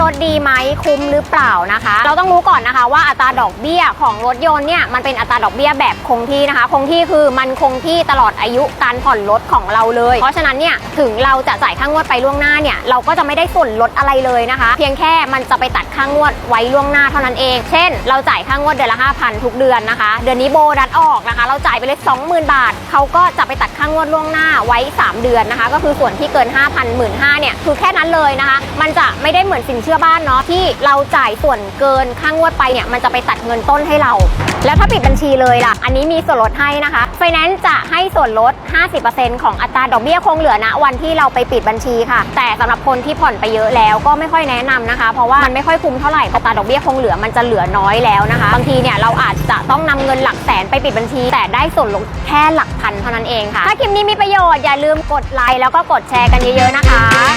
รถดีไหมคุ้มหรือเปล่านะคะ เราต้องรู้ก่อนนะคะว่าอัตราดอกเบี้ยของรถยนต์เนี่ยมันเป็นอัตราดอกเบี้ยแบบคงที่นะคะ คงที่คือมันคงที่ตลอดอายุการผ่อนรถของเราเลย เพราะฉะนั้นเนี่ยถึงเราจะจ่ายค่างวดไปล่วงหน้าเนี่ยเราก็จะไม่ได้ส่วนลดอะไรเลยนะคะ เพียงแค่มันจะไปตัดค่างวดไว้ล่วงหน้าเท่านั้นเอง เช่น เราจ่ายค่างวดเดือนละ5,000ทุกเดือนนะคะ เดือนนี้โบนัสออกนะคะ เราจ่ายไปเลย20,000 บาทเขาก็จะไปตัดค่างวดล่วงหน้าไว้ 3 เดือนนะคะ ก็คือส่วนที่เกิน 5,000 1 5 0 0เนี่ยคือแค่นั้นเลยนะคะ มันจะ เหมือนสินเชื่อบ้านเนาะที่เราจ่ายส่วนเกินค่างวดไปเนี่ยมันจะไปตัดเงินต้นให้เรา แล้วถ้าปิดบัญชีเลยล่ะ อันนี้มีส่วนลดให้นะคะไฟแนนซ์จะให้ส่วนลด 50%ของอัตราดอกเบี้ยคงเหลือณวันที่เราไปปิดบัญชีค่ะ แต่สำหรับคนที่ผ่อนไปเยอะแล้วก็ไม่ค่อยแนะนำนะคะ เพราะว่ามันไม่ค่อยคุ้มเท่าไหร่อัตราดอกเบี้ยคงเหลือมันจะเหลือน้อยแล้วนะคะบางทีเนี่ยเราอาจจะต้องนำเงินหลักแสนไปปิดบัญชี แต่ได้ส่วนลดแค่หลักพันเท่านั้นเองค่ะถ้าคลิปนี้มีประโยชน์อย่าลืมกดไลค์แล้วก็กดแชร์กันเยอะๆนะคะ